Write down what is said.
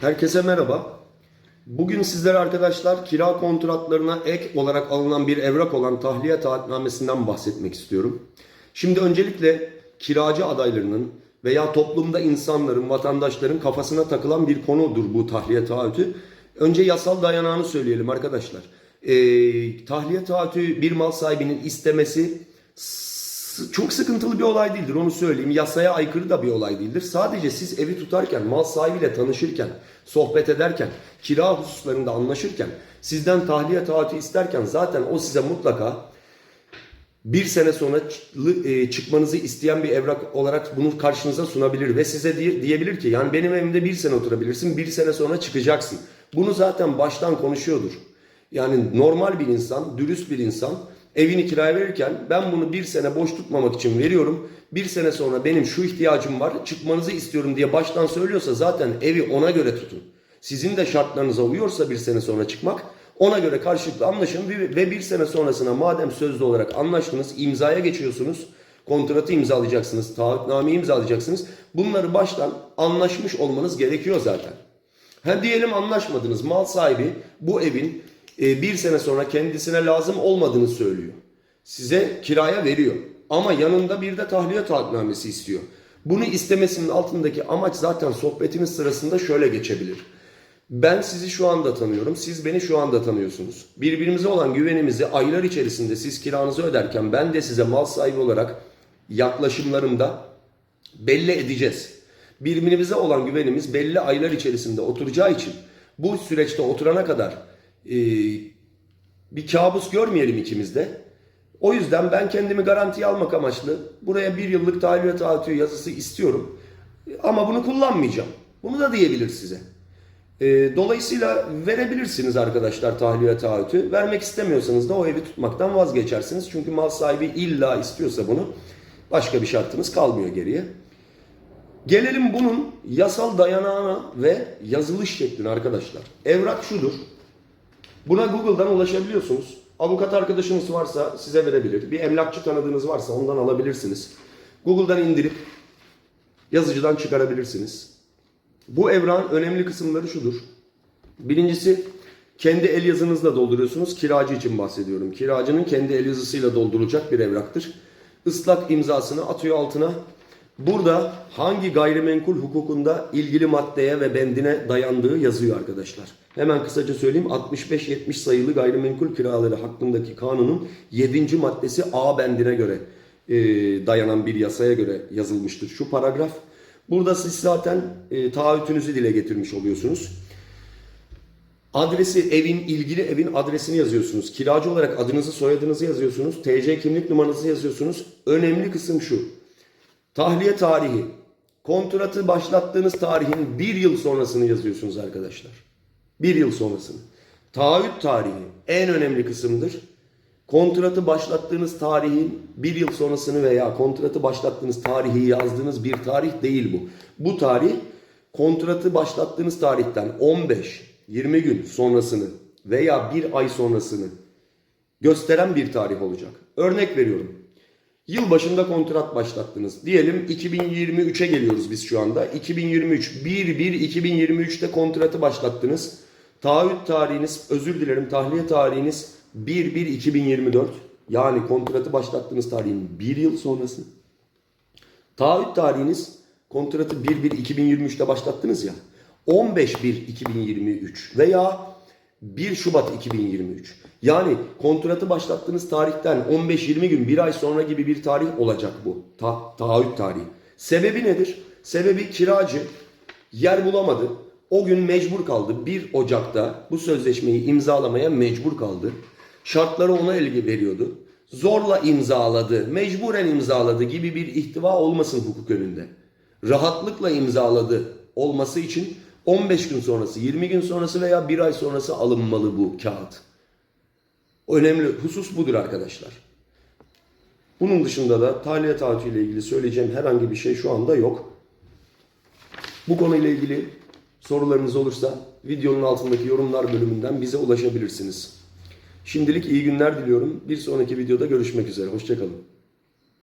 Herkese merhaba. Bugün sizlere arkadaşlar kira kontratlarına ek olarak alınan bir evrak olan tahliye taahhütnamesinden bahsetmek istiyorum. Şimdi öncelikle kiracı adaylarının veya toplumda insanların, vatandaşların kafasına takılan bir konudur bu tahliye taahhütü. Önce yasal dayanağını söyleyelim arkadaşlar. Ee, tahliye taahhütü bir mal sahibinin istemesi çok sıkıntılı bir olay değildir onu söyleyeyim. Yasaya aykırı da bir olay değildir. Sadece siz evi tutarken, mal sahibiyle tanışırken, sohbet ederken, kira hususlarında anlaşırken, sizden tahliye taahhütü isterken zaten o size mutlaka bir sene sonra e, çıkmanızı isteyen bir evrak olarak bunu karşınıza sunabilir ve size diye- diyebilir ki yani benim evimde bir sene oturabilirsin, bir sene sonra çıkacaksın. Bunu zaten baştan konuşuyordur. Yani normal bir insan, dürüst bir insan evini kiraya verirken ben bunu bir sene boş tutmamak için veriyorum. Bir sene sonra benim şu ihtiyacım var, çıkmanızı istiyorum diye baştan söylüyorsa zaten evi ona göre tutun. Sizin de şartlarınıza uyuyorsa bir sene sonra çıkmak ona göre karşılıklı anlaşın ve bir sene sonrasına madem sözlü olarak anlaştınız imzaya geçiyorsunuz. Kontratı imzalayacaksınız, taahhütnameyi imzalayacaksınız. Bunları baştan anlaşmış olmanız gerekiyor zaten. Ha diyelim anlaşmadınız. Mal sahibi bu evin e, bir sene sonra kendisine lazım olmadığını söylüyor. Size kiraya veriyor. Ama yanında bir de tahliye taahhütnamesi istiyor. Bunu istemesinin altındaki amaç zaten sohbetimiz sırasında şöyle geçebilir. Ben sizi şu anda tanıyorum, siz beni şu anda tanıyorsunuz. Birbirimize olan güvenimizi aylar içerisinde siz kiranızı öderken ben de size mal sahibi olarak yaklaşımlarımda belli edeceğiz. Birbirimize olan güvenimiz belli aylar içerisinde oturacağı için bu süreçte oturana kadar e, bir kabus görmeyelim ikimiz de. O yüzden ben kendimi garantiye almak amaçlı buraya bir yıllık tahliye taahhütü yazısı istiyorum. Ama bunu kullanmayacağım. Bunu da diyebilir size. E, dolayısıyla verebilirsiniz arkadaşlar tahliye taahhütü. Vermek istemiyorsanız da o evi tutmaktan vazgeçersiniz. Çünkü mal sahibi illa istiyorsa bunu başka bir şartınız kalmıyor geriye. Gelelim bunun yasal dayanağına ve yazılış şekline arkadaşlar. Evrak şudur. Buna Google'dan ulaşabiliyorsunuz. Avukat arkadaşınız varsa size verebilir. Bir emlakçı tanıdığınız varsa ondan alabilirsiniz. Google'dan indirip yazıcıdan çıkarabilirsiniz. Bu evrağın önemli kısımları şudur. Birincisi kendi el yazınızla dolduruyorsunuz. Kiracı için bahsediyorum. Kiracının kendi el yazısıyla doldurulacak bir evraktır. Islak imzasını atıyor altına. Burada hangi gayrimenkul hukukunda ilgili maddeye ve bendine dayandığı yazıyor arkadaşlar. Hemen kısaca söyleyeyim 65-70 sayılı gayrimenkul kiraları hakkındaki kanunun 7. maddesi A bendine göre e, dayanan bir yasaya göre yazılmıştır şu paragraf. Burada siz zaten e, taahhütünüzü dile getirmiş oluyorsunuz. Adresi evin ilgili evin adresini yazıyorsunuz. Kiracı olarak adınızı soyadınızı yazıyorsunuz. TC kimlik numaranızı yazıyorsunuz. Önemli kısım şu. Tahliye tarihi. Kontratı başlattığınız tarihin bir yıl sonrasını yazıyorsunuz arkadaşlar. Bir yıl sonrasını. Taahhüt tarihi en önemli kısımdır. Kontratı başlattığınız tarihin bir yıl sonrasını veya kontratı başlattığınız tarihi yazdığınız bir tarih değil bu. Bu tarih kontratı başlattığınız tarihten 15-20 gün sonrasını veya bir ay sonrasını gösteren bir tarih olacak. Örnek veriyorum. Yıl başında kontrat başlattınız. Diyelim 2023'e geliyoruz biz şu anda. 2023 1-1-2023'te kontratı başlattınız. Taahhüt tarihiniz, özür dilerim tahliye tarihiniz 1-1-2024. Yani kontratı başlattığınız tarihin bir yıl sonrası. Taahhüt tarihiniz kontratı 1-1-2023'te başlattınız ya. 15-1-2023 veya 1 Şubat 2023. Yani kontratı başlattığınız tarihten 15-20 gün bir ay sonra gibi bir tarih olacak bu. Ta taahhüt tarihi. Sebebi nedir? Sebebi kiracı yer bulamadı. O gün mecbur kaldı. 1 Ocak'ta bu sözleşmeyi imzalamaya mecbur kaldı. Şartları ona el veriyordu. Zorla imzaladı, mecburen imzaladı gibi bir ihtiva olmasın hukuk önünde. Rahatlıkla imzaladı olması için 15 gün sonrası, 20 gün sonrası veya bir ay sonrası alınmalı bu kağıt. Önemli husus budur arkadaşlar. Bunun dışında da tahliye taahhütü ile ilgili söyleyeceğim herhangi bir şey şu anda yok. Bu konuyla ilgili sorularınız olursa videonun altındaki yorumlar bölümünden bize ulaşabilirsiniz. Şimdilik iyi günler diliyorum. Bir sonraki videoda görüşmek üzere. Hoşçakalın.